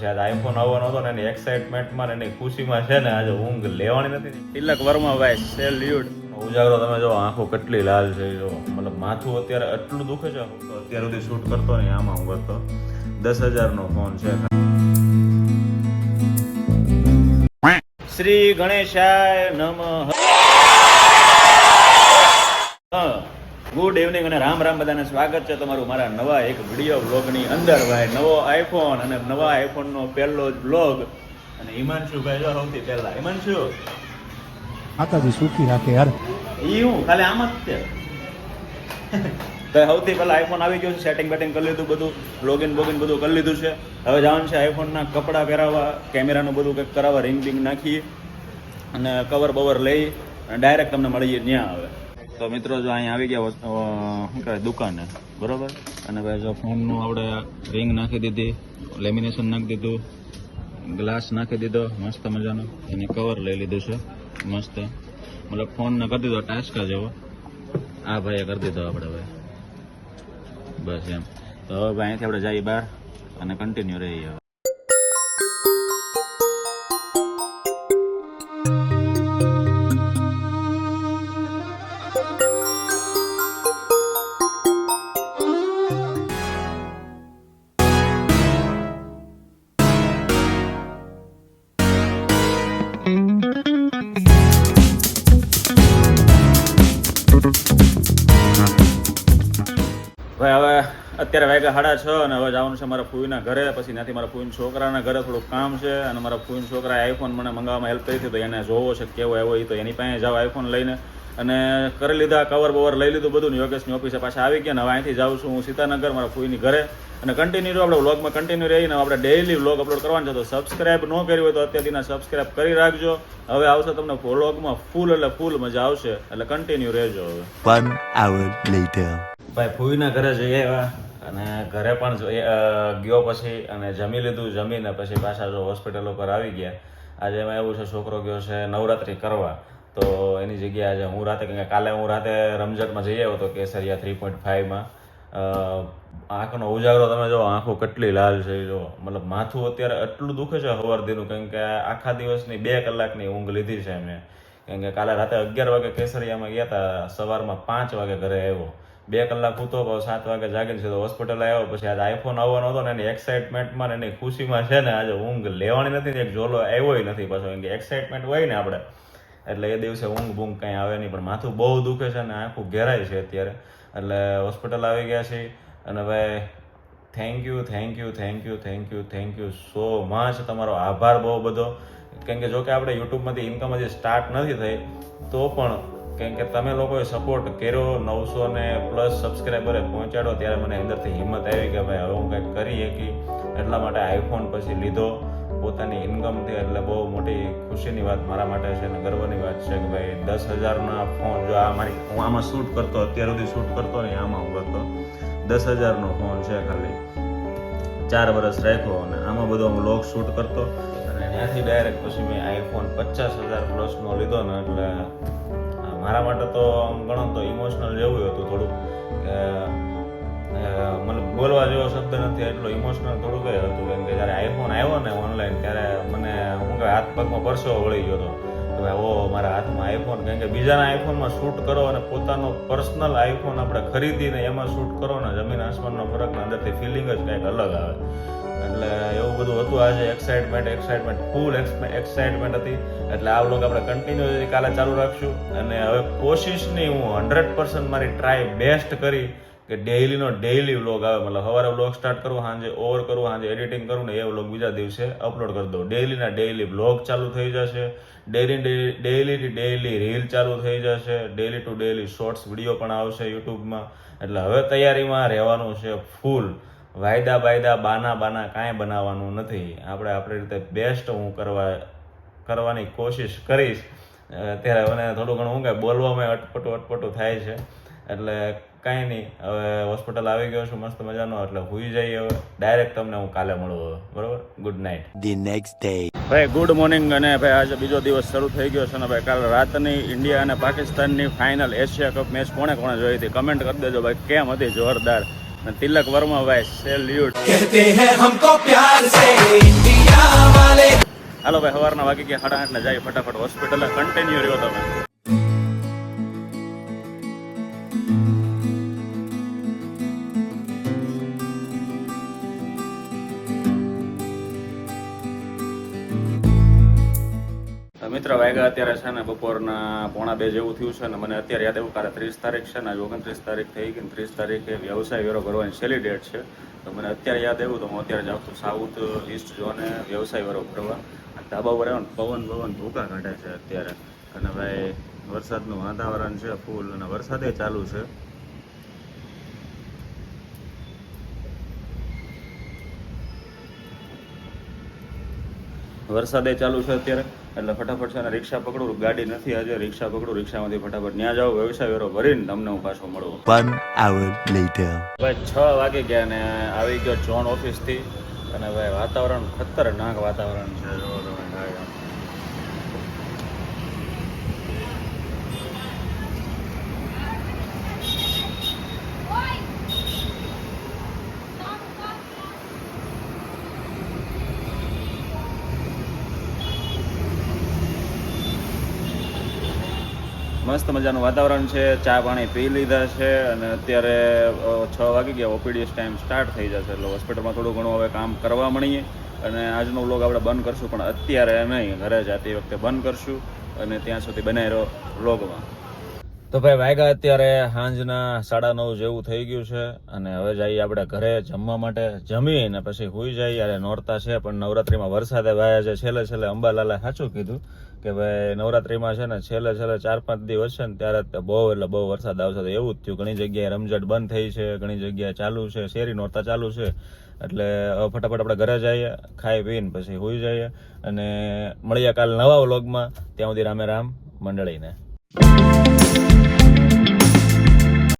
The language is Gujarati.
જ્યારે આઈફોન આવવાનો હતો ને એની એક્સાઇટમેન્ટમાં ને એની ખુશીમાં છે ને આજે ઊંઘ લેવાની નથી. તિલક વર્મા ભાઈ સેલ્યુટ ઉજાગરો તમે જો આંખો કેટલી લાલ છે જો. મતલબ માથું અત્યારે એટલું દુખે છે? તો અત્યાર સુધી શૂટ કરતો ને આમાં હું કરતો. દસ હજારનો ફોન છે. શ્રી ગણેશાય નમઃ. ગુડ ઇવનિંગ અને રામ રામ બધાને સ્વાગત છે તમારું મારા નવા એક વીડિયો બ્લોગની અંદર. ભાઈ નવો આઈફોન અને નવા આઈફોનનો પહેલો જ વ્લોગ અને હિમાંશુ ભાઈ જો સૌથી પહેલા. હિમાંશુ. માતાજી સુખી રાખે યાર ઈ હું? ખાલી આમ જ છે. તો સૌથી પહેલા આઈફોન આવી ગયો છે સેટિંગ બેટિંગ કરી લીધું બધું લોગિન બોગિન બધું કરી લીધું છે. હવે જવાનું છે આઈફોનના કપડાં પહેરાવવા કેમેરાનું બધું કંઈક કરાવવા રિંગ બિંગ નાખી અને કવર બવર લઈ અને ડાયરેક્ટ તમને મળીએ ત્યાં આવે. તો મિત્રો જો અહીંયા આવી ગયા શું કહેવાય, દુકાને. બરોબર? અને ભાઈ જો ફોનનું આપણે રિંગ નાખી દીધી લેમિનેશન નાખી દીધું ગ્લાસ નાખી દીધો, મસ્ત મજાનો. એને કવર લઈ લીધું છે, મસ્ત. મતલબ ફોનને કરી દીધો ટાસ્કા જેવો. આ ભાઈએ કરી દીધો આપણે ભાઈ બસ એમ. તો હવે ભાઈ અહીંથી આપણે જઈએ બહાર અને કન્ટિન્યુ રહીએ હવે. અત્યારે વાગ્યા સાડા છ અને હવે જવાનું છે મારા ફૂઈના ઘરે. પછી ત્યાંથી મારા ફૂઈના છોકરાના ઘરે થોડુંક કામ છે અને મારા ફૂઈના છોકરાએ આઈફોન મને મંગાવવામાં હેલ્પ કરી હતી તો એને જોવો છે કેવો આવ્યો એ તો એની પાસે જાઓ આઈફોન લઈને. અને કરી લીધા કવર બવર લઈ લીધું બધું યોગેશની ઓફિસે પાછા આવી ગયા ને હવે અહીંથી જાઉં છું હું સીતાનગર મારા ફૂઈની ઘરે. અને કન્ટિન્યુ આપણે વ્લોગમાં કન્ટિન્યુ રહીને આપણે ડેઈલી વ્લોગ અપલોડ કરવાનો છે. તો સબસ્ક્રાઇબ ન કર્યું હોય તો અત્યારથી સબસ્ક્રાઇબ કરી રાખજો. હવે આવશે તમને વ્લોગમાં ફૂલ એટલે ફૂલ મજા આવશે. એટલે કન્ટિન્યુ રહેજો હવે. ભાઈ ફૂઈના ઘરે જઈ આવ્યા. અને ઘરે પણ ગયો પછી અને જમી લીધું, જમીને પછી પાછા જો હોસ્પિટલ ઉપર આવી ગયા. આજે એમાં એવું છે, છોકરો ગયો છે નવરાત્રિ કરવા. તો એની જગ્યાએ આજે હું રાતે કે કાલે હું રાતે રમઝટમાં જઈ આવ્યો હતો કેસરિયા થ્રી પોઈન્ટ ફાઈવમાં આંખનો ઉજાગરો તમે જો, આંખો કેટલી લાલ છે જો. મતલબ માથું અત્યારે એટલું દુખે છે સવાર દીનું, કેમ કે આખા દિવસની બે કલાકની ઊંઘ લીધી છે મેં કેમ કે કાલે રાતે અગિયાર વાગે કેસરિયામાં ગયા હતા સવારમાં પાંચ વાગે ઘરે આવ્યો. બે કલાક ઉતો પછી સાત વાગે જાગીને સીધો હોસ્પિટલ આવ્યો. પછી આજે આઈફોન આવવાનો હતો ને એની એક્સાઇટમેન્ટમાં એની ખુશીમાં છે ને આજે ઊંઘ લેવાની નથી એક જોલો આવ્યો નથી પાછો. કે એક્સાઇટમેન્ટ હોય ને આપણે. એટલે એ દિવસે ઊંઘ બૂંઘ કંઈ આવે નહીં. પણ માથું બહુ દુખે છે ને આખું ઘેરાય છે અત્યારે. એટલે હોસ્પિટલ આવી ગયા છે અને ભાઈ thank you thank you thank you thank you thank you so much તમારો આભાર બહુ બધો. કેમ કે જો કે આપણે યુટ્યુબમાંથી ઇન્કમ હજી સ્ટાર્ટ નથી થઈ, તો પણ કેમ કે તમે લોકોએ સપોર્ટ કર્યો, નવસો ને પ્લસ સબસ્ક્રાઈબરે પહોંચાડો, ત્યારે મને અંદરથી હિંમત આવી કે ભાઈ હવે હું કંઈક કરી શકી એટલા માટે આઈફોન પછી લીધો. પોતાની ઇન્કમથી એટલે બહુ મોટી ખુશીની વાત મારા માટે છે અને ગર્વની વાત છે કે ભાઈ દસ હજારના ફોન જો આ મારી હું આમાં શૂટ કરતો, અત્યાર સુધી શૂટ કરતો ને આમાં હું કરતો. દસ હજારનો ફોન છે ખાલી. ચાર વર્ષ રાખ્યો અને આમાં બધો હું લોક શૂટ કરતો. અને ત્યાંથી ડાયરેક્ટ પછી મેં આઈફોન પચાસ હજાર પ્લસનો લીધો ને એટલે મારા માટે તો ગણો તો ઇમોશનલ જેવું હતું થોડુંક. મને બોલવા જેવો શબ્દ નથી, એટલો ઇમોશનલ થોડુંક જ હતું. કેમ કે જ્યારે આઈફોન આવ્યો ને ઓનલાઈન ત્યારે મને હું કે હાથ પગમાં પરસો વળી ગયો હતો. કે ભાઈ ઓ મારા હાથમાં આઈફોન કેમ કે બીજાના આઈફોનમાં શૂટ કરો અને પોતાનો પર્સનલ આઈફોન આપણે ખરીદીને એમાં શૂટ કરો ને જમીન આસમાનનો ફરકના અંદરથી ફિલિંગ જ કંઈક અલગ આવે. એટલે એવું બધું હતું આજે એક્સાઇટમેન્ટ એક્સાઇટમેન્ટ ફૂલ એક્સાઇટમેન્ટ હતી. એટલે આ વ્લોગ આપણે કન્ટિન્યુ કાલે ચાલુ રાખશું. અને હવે કોશિશની હું હંડ્રેડ પર્સન્ટ મારી ટ્રાય બેસ્ટ કરી કે ડેઈલીનો ડેઇલી વ્લોગ આવે. મતલબ સવારે વ્લોગ સ્ટાર્ટ કરું, સાંજે ઓવર કરું, સાંજે એડિટિંગ કરું ને એ વ્લોગ બીજા દિવસે અપલોડ કરી દઉં. ડેઇલીના ડેઇલી વ્લોગ ચાલુ થઈ જશે. Daily daily to daily reel ચાલુ થઈ જશે. Daily to daily shorts video પણ આવશે યુટ્યુબમાં એટલે હવે તૈયારીમાં રહેવાનું છે ફૂલ વાયદા બાયદા બાના બાના કાંઈ બનાવવાનું નથી. આપણે આપણી રીતે બેસ્ટ હું કરવા કરવાની કોશિશ કરીશ. ત્યારે મને થોડું ઘણું શું કે બોલવામાં અટપટું અટપટું થાય છે. એટલે કાંઈ નહીં. હવે હોસ્પિટલ આવી ગયો છું મસ્ત મજાનો. એટલે હુઈ જઈએ હવે. ડાયરેક્ટ તમને હું કાલે મળું હવે. બરોબર? Good night the next day ભાઈ ગુડ મોર્નિંગ અને ભાઈ આજે બીજો દિવસ શરૂ થઈ ગયો છે અને ભાઈ કાલે રાતની ઇન્ડિયા અને પાકિસ્તાનની ફાઇનલ એશિયા કપ મેચ કોણે કોણે જોઈ હતી? કમેન્ટ કરી દેજો ભાઈ કેમ હતી? જોરદાર. તિલક વર્મા ભાઈ સેલ્યુટ હાલો ભાઈ સવારના વાગી ગયા સાડા આઠ ને જાય ફટાફટ હોસ્પિટલ કન્ટિન્યુ રહ્યો તમે. વાગ્યા અત્યારે છે ને બપોરના પોણા બે જેવું થયું છે ને મને અત્યારે યાદ એવું કારણ ત્રીસ તારીખ છે ને ઓગણત્રીસ તારીખ થઈ ગઈ ત્રીસ તારીખે વ્યવસાય વેરો ભરવાની છેલ્લી ડેટ છે. તો મને અત્યારે યાદ આવ્યું તો હું અત્યારે જાઉં છું સાઉથ ઈસ્ટ જોને વ્યવસાય વેરો ભરવા. ધાબા પર આવ્યો ને પવન પવન ભૂકા કાઢે છે અત્યારે. અને ભાઈ વરસાદનું વાતાવરણ છે, ફૂલ અને વરસાદે ચાલુ છે. વરસાદે ચાલુ છે અત્યારે. એટલે ફટાફટ છે ને રિક્ષા પકડું ગાડી નથી આજે રિક્ષા પકડું રિક્ષામાંથી ફટાફટ ત્યાં જાઓ વ્યવસાય વેરો ભરીને તમને હું પાછો મળું. વન આવર લેટર ભાઈ છ વાગે ગયા ને આવી ગયો જોન ઓફિસથી. અને ભાઈ વાતાવરણ ખતરનાક વાતાવરણ છે જો તમે ભાઈ આમ. મસ્ત મજાનું વાતાવરણ છે, ચા પાણી પી લીધા છે અને અત્યારે છ વાગી ગયા, ઓપીડીએસ ટાઈમ સ્ટાર્ટ થઈ જશે, એટલે હોસ્પિટલમાં થોડું ઘણું હવે કામ કરવા મળીએ અને આજનો વ્લોગ આપણે બંધ કરશું, પણ અત્યારે નહીં ઘરે જતી વખતે બંધ કરશું અને ત્યાં સુધી બનાવી રહ્યો વ્લોગમાં. તો ભાઈ વાગ્યા અત્યારે સાંજના સાડા નવ જેવું થઈ ગયું છે અને હવે જઈએ આપણે ઘરે જમવા માટે. જમી ને પછી હુઈ જઈએ, અરે નોરતા છે, પણ નવરાત્રીમાં વરસાદે વાયા છે. છેલ્લે છેલ્લે અંબાલાલે સાચું કીધું કે ભાઈ નવરાત્રીમાં છે ને છેલ્લે છેલ્લે ચાર પાંચ દિવસ છે ને ત્યારે બહુ એટલે બહુ વરસાદ આવશે. તો એવું જ થયું. ઘણી જગ્યાએ રમઝટ બંધ થઈ છે, ઘણી જગ્યાએ ચાલુ છે, શેરી નોરતા ચાલુ છે. એટલે ફટાફટ આપણે ઘરે જઈએ, ખાઈ પીને પછી હોઈ જઈએ અને મળીએ કાલ નવા વ્લોગમાં. ત્યાં સુધી રામે રામ મંડળીને.